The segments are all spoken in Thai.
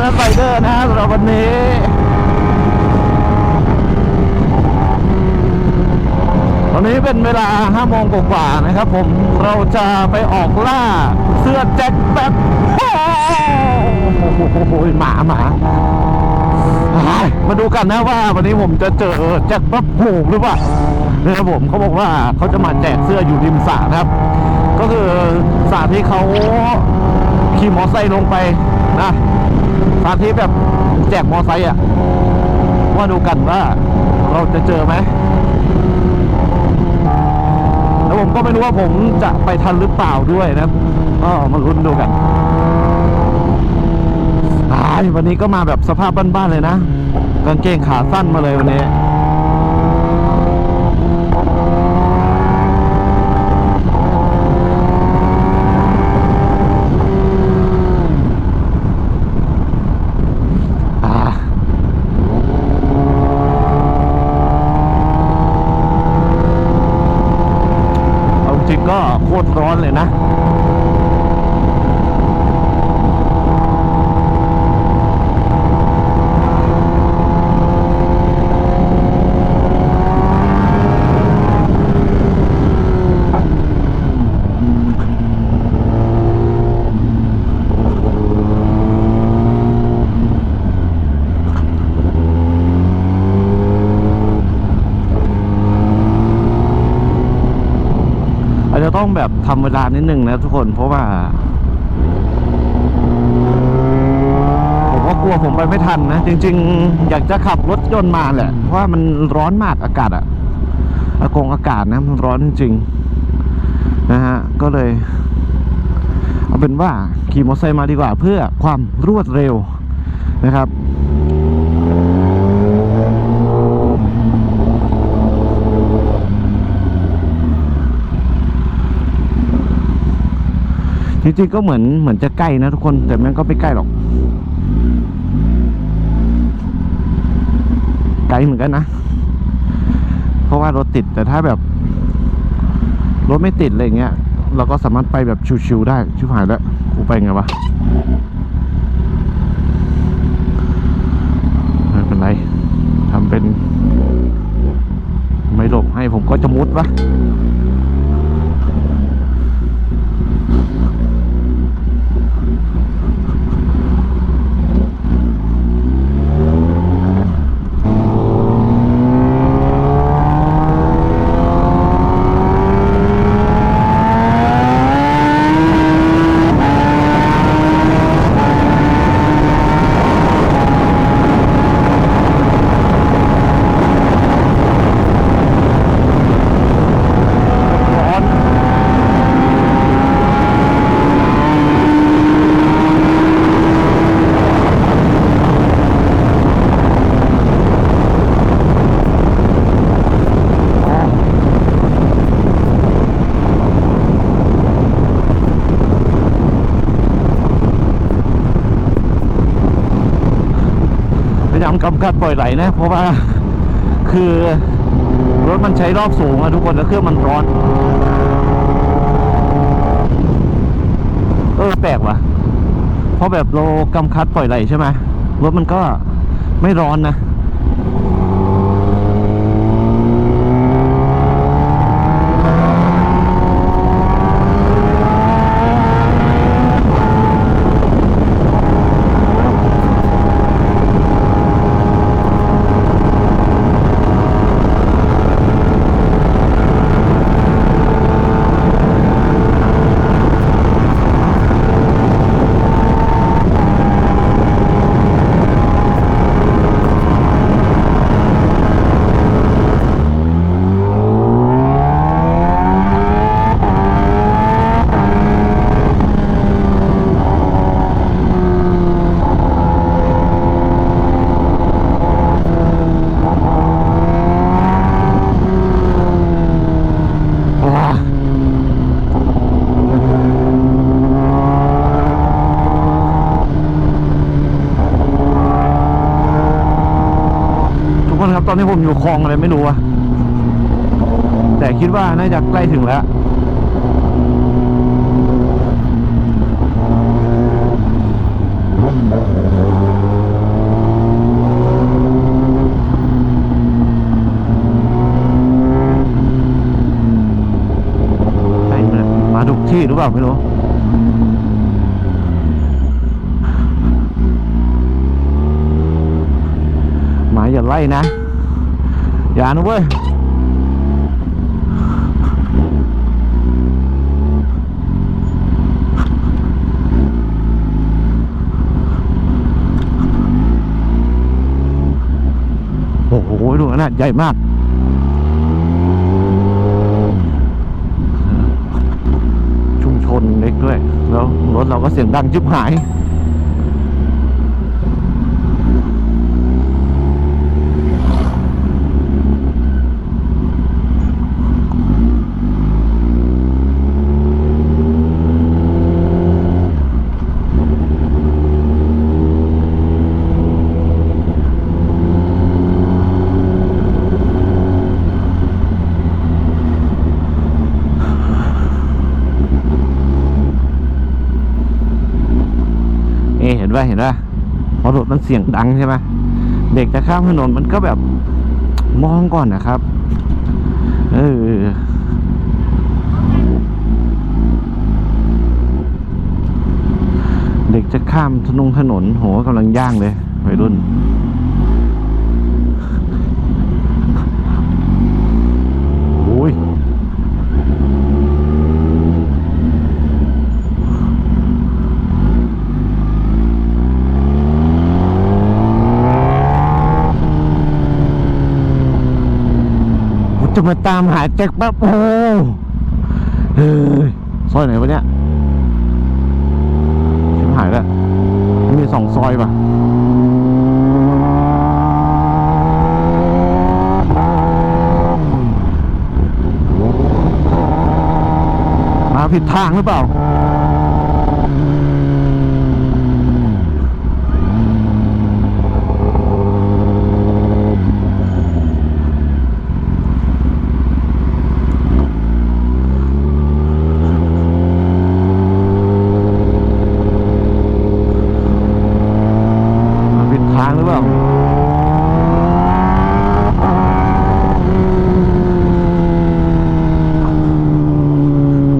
นันไฟเดอร์นะฮะสำหรับวันนี้ตอนนี้เป็นเวลา5โมงกว่าๆนะครับผมเราจะไปออกล่าเสื้อแจ็คแบบโอ้โหหมาหมามาดูกันนะว่าวันนี้ผมจะเจอแจ็คแบบโหหรือเปล่านะครับผมเขาบอกว่าเขาจะมาแจกเสื้ออยู่ริมสระนะครับ ก็คือสระที่เขาขี่มอไซค์ลงไปนะ สระที่แบบแจกมอไซค์อะว่าดูกันว่าเราจะเจอไหมแล้วผมก็ไม่รู้ว่าผมจะไปทันหรือเปล่าด้วยนะก็มาลุ้นดูกันอายวันนี้ก็มาแบบสภาพบ้านๆเลยนะกางเกงขาสั้นมาเลยวันนี้ อ่า เอาจริงก็โคตรร้อนเลยนะ อาจจะต้องแบบ ทำเวลานิดหนึ่งนะทุกคนเพราะว่า ผมก็กลัวผมไปไม่ทันนะ จริง ๆ อยากจะขับรถยนต์มาแหละ เพราะว่ามันร้อนมากอากาศอะอากงอากาศนะมันร้อนจริงๆนะฮะ ก็เลย เอาเป็นว่าขี่มอเตอร์ไซค์มาดีกว่าเพื่อความรวดเร็วนะครับ จริงๆก็เหมือนเหมือนจะใกล้นะทุกคนแต่มันก็ไม่ใกล้หรอกไกลเหมือนกันนะ เพราะว่ารถติดแต่ถ้าแบบ รถไม่ติดอะไรเงี้ย เราก็สามารถไปแบบชิวๆได้ชิวหายแล้วกูไปไงวะไม่เป็นไรทำเป็น ไม่หลบให้ผมก็จะมุดวะามกำกัดปล่อยไหลนะ เพราะว่าคือรถมันใช้รอบสูงอะทุกคนแล้วเครื่องมันร้อน เออแปลกว่ะ เพราะแบบเรากำคัดปล่อยไหลใช่ไหมรถมันก็ไม่ร้อนนะ อยู่คลองอะไรไม่รู้อะแต่คิดว่าน่าจะใกล้ถึงแล้วมาทุกที่หรือเปล่าไม่รู้หมาอย่าไล่นะ อย่านะเว้ยโอ้โหดูขนาดใหญ่มากชุมชนเล็กด้วย แล้วรถเราก็เสียงดังจิบหาย นี่เห็นป่ะเห็นป่ะพอ รถมันเสียงดังใช่ไหมเด็กจะข้ามถนนมันก็แบบมองก่อนนะครับ เออเด็กจะข้ามถนนถนนโหกำลังย่างเลยวัยรุ่น โอ้ย กู จะมาตามหาแจ็คแป๊บโอ้เฮ้ยซอยไหนวะเนี่ยชิบหายแล้ว มีสองซอยป่ะมาผิดทางหรือเปล่า มาผิดทางหรือเปล่า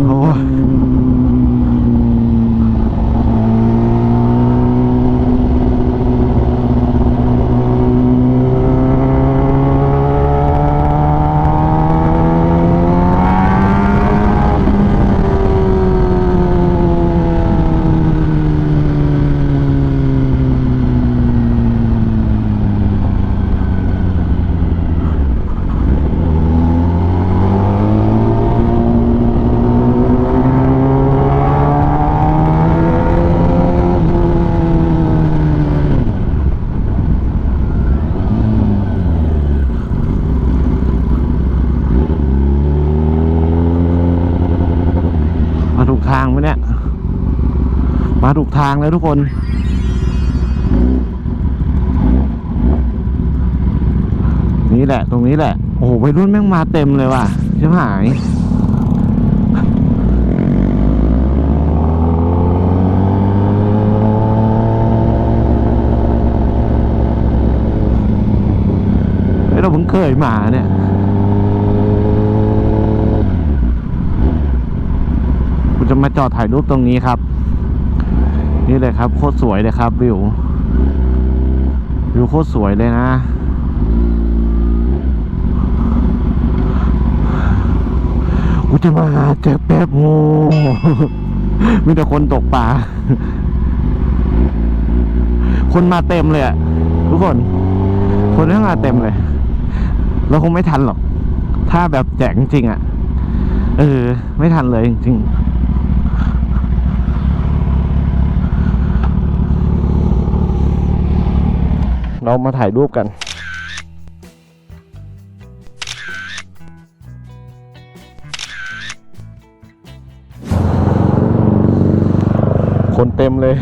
โอ้ยมาถูกทางไหมเนี่ย มาถูก ทางแล้วทุกคนนี่แหละ ตรงนี้แหละ โอ้โหวัยรุ่นแม่งมาเต็มเลยว่ะช่ไหมหายเฮ้เราเพิ่งเคยมาเนี่ยจะมาจอดถ่ายรูปตรงนี้ครับ นี่เลยครับ โคตรสวยเลยครับวิววิวโคตรสวยเลยนะกูจะมาหาเจอแป๊บโมมีแต่คนตกปลาคนมาเต็มเลยอะทุกคน คนทั้งมาเต็มเลย เราคงไม่ทันหรอก ถ้าแบบแจกจริงๆอะเออ ไม่ทันเลยจริงๆ เรามาถ่ายรูปกัน คนเต็มเลย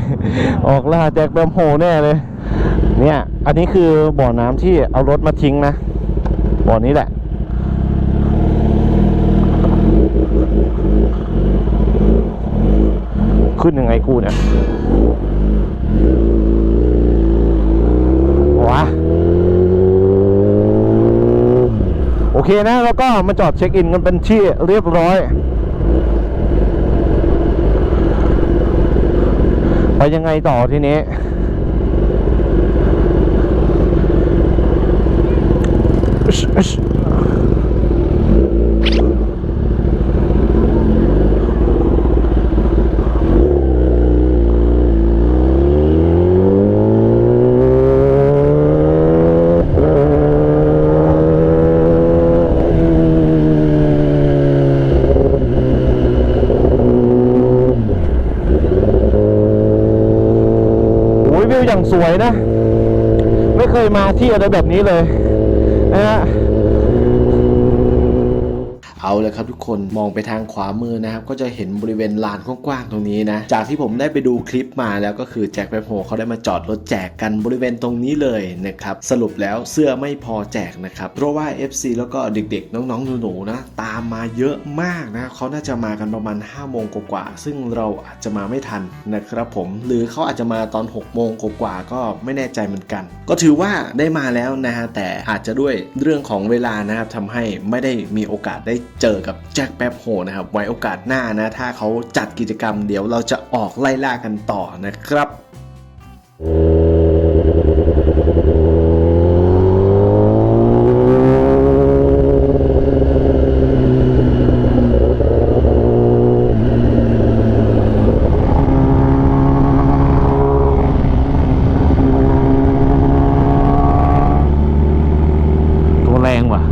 ออกล่าแจ็คแบมโฮแน่เลย เนี่ย อันนี้คือบ่อน้ำที่เอารถมาทิ้งนะ บ่อนี้แหละขึ้นยังไงกูเนี่ย เคนะ แล้วก็มาจอดเช็คอินกันเป็นที่เรียบร้อย ไปยังไงต่อทีนี้ สวยนะ ไม่เคยมาที่อะไรแบบนี้เลยนะฮะเอาเลยครับทุกคนมองไปทางขวามือนะครับ ก็จะเห็นบริเวณลานกว้างๆตรงนี้นะ จากที่ผมได้ไปดูคลิป มาแล้วก็คือแจ็คแป๊บโฮเขาได้มาจอดรถแจกกันบริเวณตรงนี้เลยนะครับสรุปแล้วเสื้อไม่พอแจกนะครับเพราะว่า FC แล้วก็เด็กๆ น้องๆหนูๆนะตามมาเยอะมากนะเขาน่าจะมากันประมาณ5โมงกว่าๆซึ่งเราอาจจะมาไม่ทันนะครับผมหรือเขาอาจจะมาตอน6โมงกว่าๆก็ไม่แน่ใจเหมือนกัน ก็ถือว่าได้มาแล้วนะฮะแต่อาจจะด้วยเรื่องของเวลานะครับทำให้ไม่ได้มีโอกาสได้เจอกับแจ็คแป๊บโฮนะครับไว้โอกาสหน้านะถ้าเขาจัดกิจกรรมเดี๋ยวเราจะออกไล่ล่ากันต่อนะครับตัวแรงว่ะ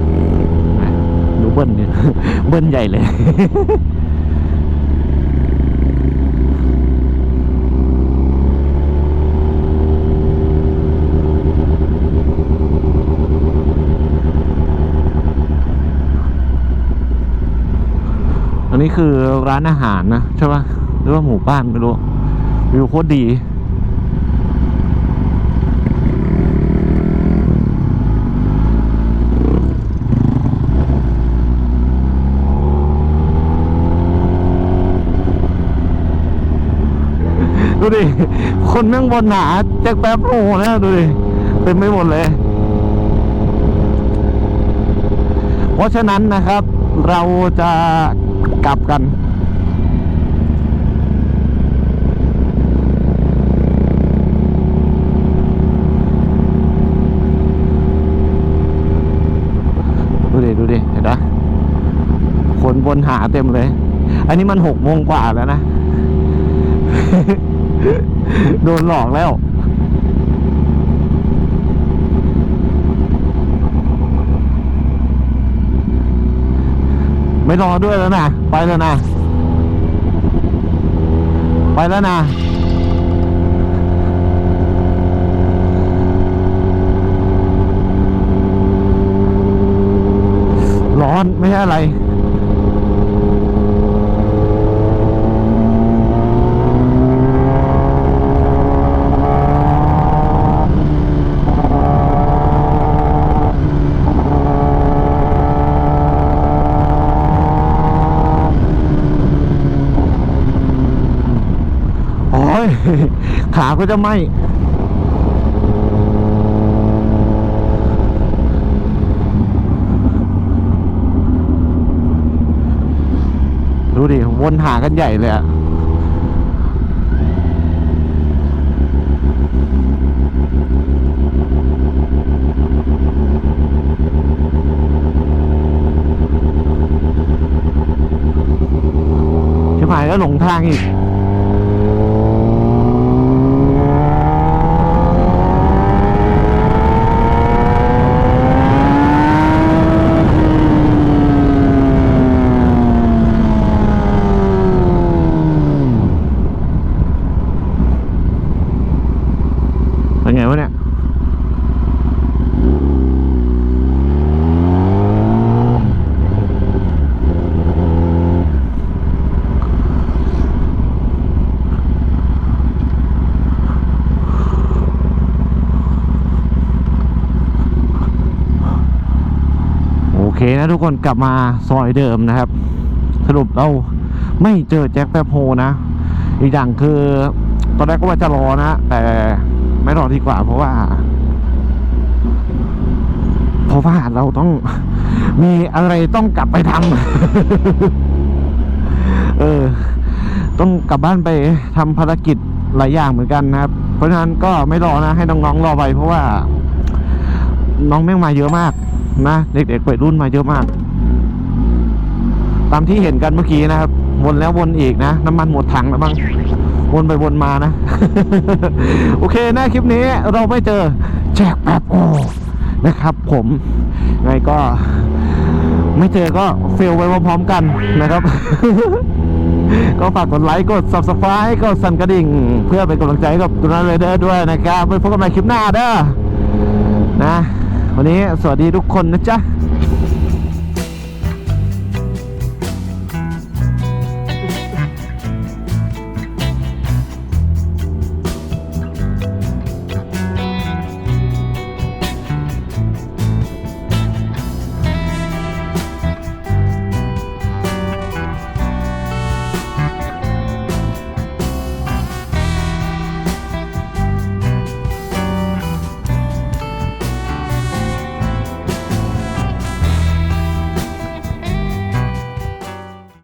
ดูเบิ้ลเนี่ยเบิ้ลใหญ่เลย คือร้านอาหารนะใช่ปะหรือว่าหมู่บ้านไม่รู้ วิวโคตรดี ดูดิ คนแม่งบนหนาแจ็คแป๊บโอ้โหนะดูดิ เต็มไม่หมดเลย เพราะฉะนั้นนะครับเราจะ กลับกัน ดูดิ ดูดิ เห็นไหมคนบนหาเต็มเลย อันนี้มันหกโมงกว่าแล้วนะ โดนหลอกแล้ว ไม่รอด้วยแล้วนะ ไปแล้วนะ ไปแล้วนะร้อนไม่ใช่อะไร โอ้ย ขาก็จะไหมดูดิวนหากันใหญ่เลยอะชิบหายแล้วหลงทางอีก เป็นไงวะเนี่ย โอ เคนะทุกคนกลับมาซอยเดิมนะครับ สรุปเราไม่เจอแจ็คแปบโฮนะ อีกอย่างคือตอนแรกก็ว่าจะรอนะ แต่ไม่รอดีกว่าเพราะว่า เพราะว่าเราต้องมีอะไรต้องกลับไปทำเออ ต้องกลับบ้านไปทำภารกิจหลายอย่างเหมือนกันนะครับ เพราะฉะนั้นก็ไม่รอนะ ให้น้องๆรอไปเพราะว่า น้องแม่งมาเยอะมาก นะเด็กๆวัยรุ่นมาเยอะมาก ตามที่เห็นกันเมื่อกี้นะครับ วนแล้ววนอีกนะ น้ำมันหมดถังแล้วบ้างวนไปวนมานะ โอเคนะคลิปนี้เราไม่เจอแจกแบบโอ้นะครับ ผมไงก็ไม่เจอก็เฟลไปพร้อมๆกันนะครับ ก็ฝากกดไลค์กด subscribe กดสั่นกระดิ่ง เพื่อเป็นกำลังใจกับตุนันเรเดอร์ด้วยนะครับไว้พบกันใหม่คลิปหน้าเด้อนะ วันนี้สวัสดีทุกคนนะจ๊ะ